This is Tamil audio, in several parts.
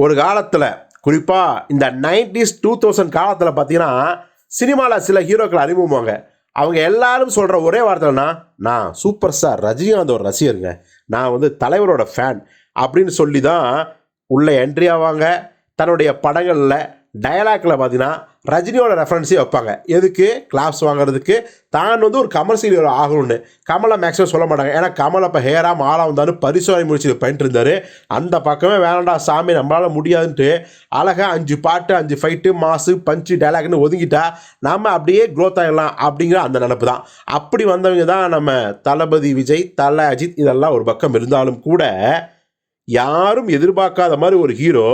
ஒரு காலத்தில் குறிப்பாக இந்த நைன்டிஸ் டூ தௌசண்ட் காலத்தில் பார்த்தீங்கன்னா சினிமாவில் சில ஹீரோக்கள் அறிமுகமாங்க அவங்க எல்லாரும் சொல்கிற ஒரே வார்த்தைனா நான் சூப்பர் ஸ்டார் ரஜினிகாந்த் ஒரு ரசிகருங்க. நான் வந்து தலைவரோட ஃபேன். அப்படின்னு சொல்லி தான் உள்ளே என்ட்ரி ஆவாங்க. தன்னுடைய படங்களில் டயலாக்ல பார்த்தீங்கன்னா ரஜினியோட ரெஃபரன்ஸே வைப்பாங்க. எதுக்கு? கிளாப்ஸ் வாங்குறதுக்கு. தான் வந்து ஒரு கமர்ஷியல் ஹீரோ ஆகணும்னு. கமலை மேக்ஸிமம் சொல்ல மாட்டாங்க. ஏன்னா கமல் அப்போ ஹேரா மாலா வந்தாலும் பரிசோதனை முடிச்சு பண்ணிட்டு இருந்தார். அந்த பக்கமே வேணாண்டா சாமி நம்மளால் முடியாதுன்ட்டு அழகாக அஞ்சு பாட்டு அஞ்சு ஃபைட்டு மாசு பஞ்சு டைலாக்னு ஒதுங்கிட்டா நம்ம அப்படியே க்ரோத் ஆகிடலாம் அப்படிங்கிற அந்த நினப்பு தான். அப்படி வந்தவங்க தான் நம்ம தளபதி விஜய் தல அஜித் இதெல்லாம் ஒரு பக்கம் இருந்தாலும் கூட யாரும் எதிர்பார்க்காத மாதிரி ஒரு ஹீரோ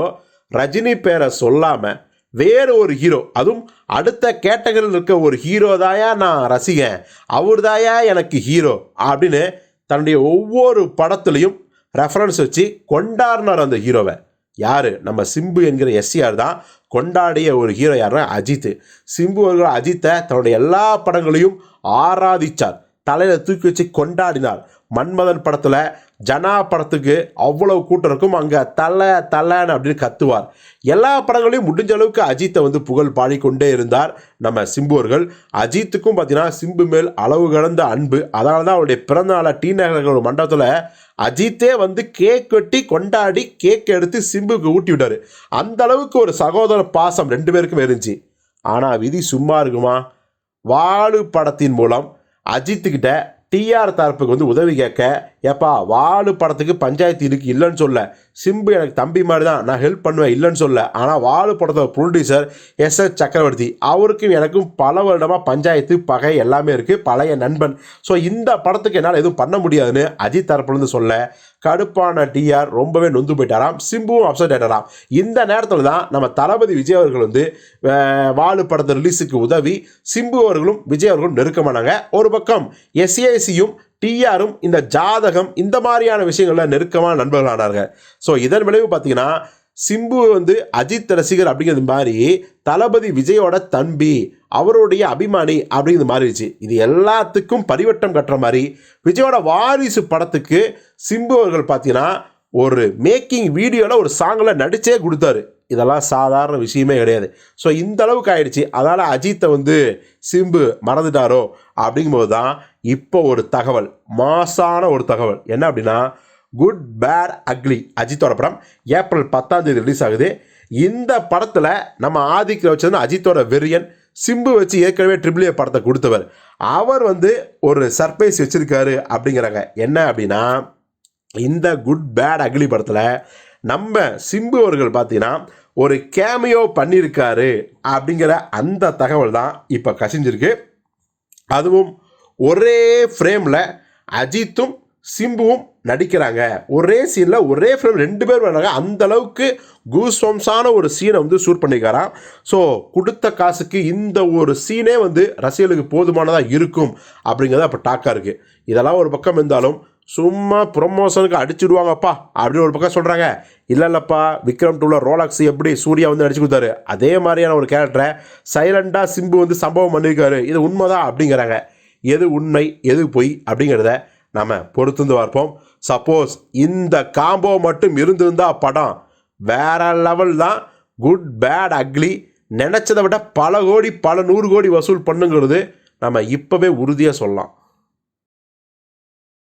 ரஜினி பேரை சொல்லாமல் வேறு ஒரு ஹீரோ அதுவும் அடுத்த கேட்டகரியில் இருக்க ஒரு ஹீரோ தாயா நான் ரசிகன். அவர் தாயா எனக்கு ஹீரோ அப்படின்னு தன்னுடைய ஒவ்வொரு படத்துலையும் ரெஃபரன்ஸ் வச்சு கொண்டாடினார் அந்த ஹீரோவை யார்? நம்ம சிம்பு என்கிற எஸ்சிஆர் தான் கொண்டாடிய ஒரு ஹீரோ யாருன்னா அஜித். சிம்பு அவர்கள் அஜித்தை தன்னுடைய எல்லா படங்களையும் ஆராதிச்சார். தலையில் தூக்கி வச்சு கொண்டாடினார். மன்மதன் படத்தில் ஜனா படத்துக்கு அவ்வளவு கூட்டம் இருக்கும். அங்கே தலை தலைன்னு அப்படின்னு கத்துவார். எல்லா படங்களையும் முடிஞ்ச அளவுக்கு அஜித்தை வந்து புகழ் பாடிக்கொண்டே இருந்தார் நம்ம சிம்புவர்கள் அஜித்துக்கும் பார்த்தீங்கன்னா சிம்பு மேல் அளவு கடந்த அன்பு. அதனால தான் அவருடைய பிறந்த நாளை டி நகர் மண்டபத்தில் அஜித்தே வந்து கேக் வெட்டி கொண்டாடி கேக் எடுத்து சிம்புக்கு ஊட்டி விட்டார். அந்த அளவுக்கு ஒரு சகோதர பாசம் ரெண்டு பேருக்கும் இருந்துச்சு. ஆனால் விதி சும்மா இருக்குமா? வாழு படத்தின் மூலம் அஜித்துக்கிட்ட டிஆர் தரப்புக்கு வந்து உதவி கேட்க ஏப்பா வாலு படத்துக்கு பஞ்சாயத்து இருக்கு இல்லைன்னு சொல்ல. சிம்பு எனக்கு தம்பி மாதிரி தான் நான் ஹெல்ப் பண்ணுவேன் இல்லைன்னு சொல்ல. ஆனால் வாழு படத்தோட ப்ரொடியூசர் எஸ் எஸ் சக்கரவர்த்தி அவருக்கும் எனக்கும் பல வருடமாக பஞ்சாயத்து பகை எல்லாமே இருக்குது பழைய நண்பன். ஸோ இந்த படத்துக்கு என்னால் எதுவும் பண்ண முடியாதுன்னு அஜித் தரப்புலேருந்து சொல்ல கடுப்பான டிஆர் ரொம்பவே நொந்து போயிட்டாராம் சிம்புவும் அப்செட் ஆகிட்டாராம் இந்த நேரத்தில் தான் நம்ம தளபதி விஜய் அவர்கள் வந்து வாலு படத்தை ரிலீஸுக்கு உதவி சிம்பு அவர்களும் விஜய் அவர்களும் நெருக்கமானாங்க. ஒரு பக்கம் எஸ்ஏசியும் டிஆரும் இந்த ஜாதகம் இந்த மாதிரியான விஷயங்களில் நெருக்கமான நண்பர்களானார்கள் ஸோ இதன் விளைவு பார்த்தீங்கன்னா சிம்பு வந்து அஜித் ரசிகர் அப்படிங்கிறது மாதிரி தளபதி விஜயோட தம்பி அவருடைய அபிமானி அப்படிங்கிறது மாறிடுச்சு. இது எல்லாத்துக்கும் பரிவட்டம் கட்டுற மாதிரி விஜயோட வாரிசு படத்துக்கு சிம்பு அவர்கள் பார்த்தீங்கன்னா ஒரு மேக்கிங் வீடியோவில் ஒரு சாங்கில் நடித்தே கொடுத்தாரு. இதெல்லாம் சாதாரண விஷயமே கிடையாது. ஸோ இந்த அளவுக்கு ஆயிடுச்சு. அதனால் அஜித்தை வந்து சிம்பு மறந்துட்டாரோ அப்படிங்கும்போது தான் இப்போ ஒரு தகவல் மாசான ஒரு தகவல். என்ன அப்படின்னா குட் பேட் அக்லி அஜித்தோட படம் ஏப்ரல் பத்தாம் தேதி ரிலீஸ் ஆகுது. இந்த படத்தில் நம்ம ஆதிக்கில் வச்சது அஜித்தோட வெறியன் சிம்பு வச்சு ஏற்கனவே ட்ரிபிள் ஏ படத்தை கொடுத்தவர். அவர் வந்து ஒரு சர்ப்ரைஸ் வச்சிருக்காரு அப்படிங்கிறாங்க. என்ன அப்படின்னா இந்த குட் பேட் அக்லி படத்தில் நம்ம சிம்பு அவர்கள் பார்த்தீங்கன்னா ஒரு கேமியோ பண்ணியிருக்காரு அப்படிங்கிற அந்த தகவல் தான் இப்போ கசிஞ்சிருக்கு. அதுவும் ஒரே ஃப்ரேமில் அஜித்தும் சிம்புவும் நடிக்கிறாங்க. ஒரே சீனில் ஒரே ஃப்ரேம் ரெண்டு பேர் வராங்க. அந்த அளவுக்கு கூஸ்வம்ஸான ஒரு சீனை வந்து ஷூட் பண்ணியிருக்காராம் ஸோ கொடுத்த காசுக்கு இந்த ஒரு சீனே வந்து ரசிகர்களுக்கு போதுமானதாக இருக்கும் அப்படிங்கிறது அப்போ டாக்காக இருக்குது இதெல்லாம் ஒரு பக்கம் இருந்தாலும் சும்மா ப்ரொமோஷனுக்கு அடிச்சுடுவாங்கப்பா அப்படின்னு ஒரு பக்கம் சொல்கிறாங்க இல்லை இல்லைப்பா விக்ரம் டூவில் ரோலாக்ஸ் எப்படி சூர்யா வந்து நடிச்சு கொடுத்தாரு? அதே மாதிரியான ஒரு கேரக்டரை சைலண்டாக சிம்பு வந்து சம்பவம் பண்ணியிருக்காரு இது உண்மைதான் அப்படிங்கிறாங்க. எது உண்மை எது பொய் அப்படிங்கிறத நம்ம பொறுத்துந்து பார்ப்போம். சப்போஸ் இந்த காம்போ மட்டும் இருந்திருந்தால் படம் வேற லெவல் தான். குட் பேட் அக்லி நினச்சதை விட பல கோடி பல நூறு கோடி வசூல் பண்ணுங்கிறது நம்ம இப்போவே உறுதியாக சொல்லலாம்.